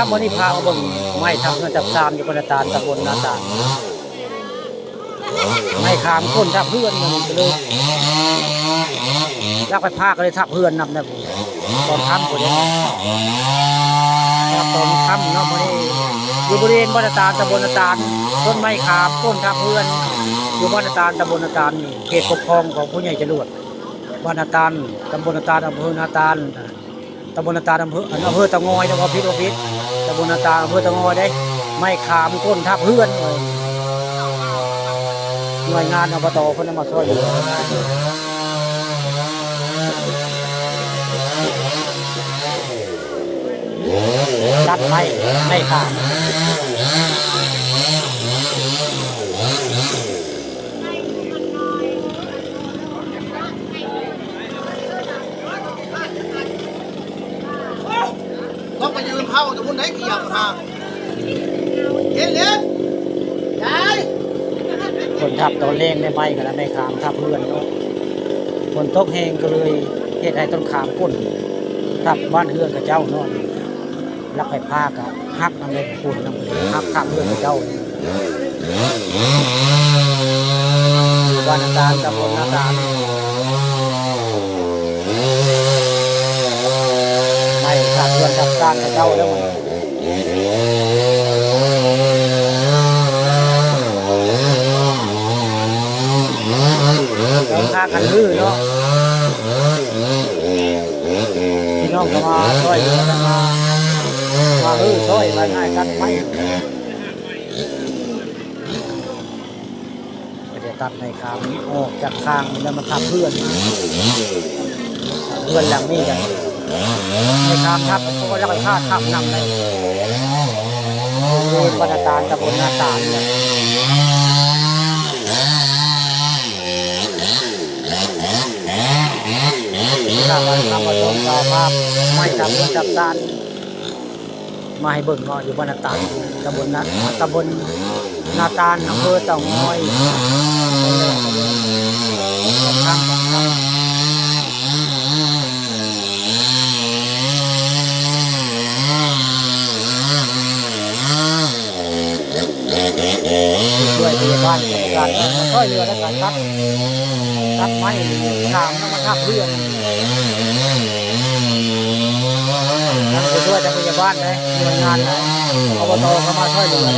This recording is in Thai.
ครับวันนี้พามาเบิ่งไม้ทำเงินจับซามอยู่บนตาลตำบลนาตาลไม่ขามคนทับเพื่อนมันก็เลยลากไปพาก็เลยทับเพื่อนนำนะผมตอนค่ำคนนี้ตอนค่ำเนาะวันนี้อยู่บริเวณบนตาลตำบลนาตาลต้นไม้ขามต้นทับเพื่อนอยู่บนตาลตำบลนาตาลเขตปกครองของผู้ใหญ่จรวดบ้านนาตาลตำบลนาตาลอำเภอนาตาลตำบลนาตาลอำเภออำเภอตะงอยตะงอยพิษโอพิษ ตำบลนาตาลอำเภอตะงอได้ ไม่ขามก้นทับเพื่อนหน่วยงานอบตคนนำมาช่วยอยู่รัดไม่ไม่ขาม ต้องไปยืน เข้าจะพุ่นได้กี่อย่างมาเห็นเลี้ยายคนทับตัวเล่งได้ไม่กันแล้วไม่ขามทับเพื่อนเนาะคนตกแหงก็เลยเหตุให้ต้นขามก้นทับบ้านเฮือนกับเจ้านอนรักไปพากับฮักน้ำเลยปุ่นน้ำเลยฮักข้ามเฮือนกับเจ้าบ้านนาตาลตำบลนาตาลไม่ขา ดเพื่อนทับซานกับเจ้าแล้วมันเราพากันลื้อเนาะพี่น้องก็มาช่วยกันมามาลื้อช่วยมาง่ายกันไม่ก็จะตัดในคางออกจากคางแล้วมาทับเพื่อนเพื่อนหลังนี้กัน ในคางทับก็แล้วไปฆ่าทับนำเลยโดยบรรณาตาลตำบลนาตาเนี่ยทาวันทำมาชมต่อภาพไม่ทำเพื่อจับซานมาให้เบิ่งเงาะอยู่บนหน้าตาลตำบลนาตำบลนาตาลอำเภอเต่างอยข้าง ของข้างช่วยพยาบาลการช่วยเรือและการตัดตัดไม้ขามน้ำมันทับเรือทั้งผู้ช่วยทั้งพยาบาลเลยหน่วยงานอบตก็มาช่วยเหลือ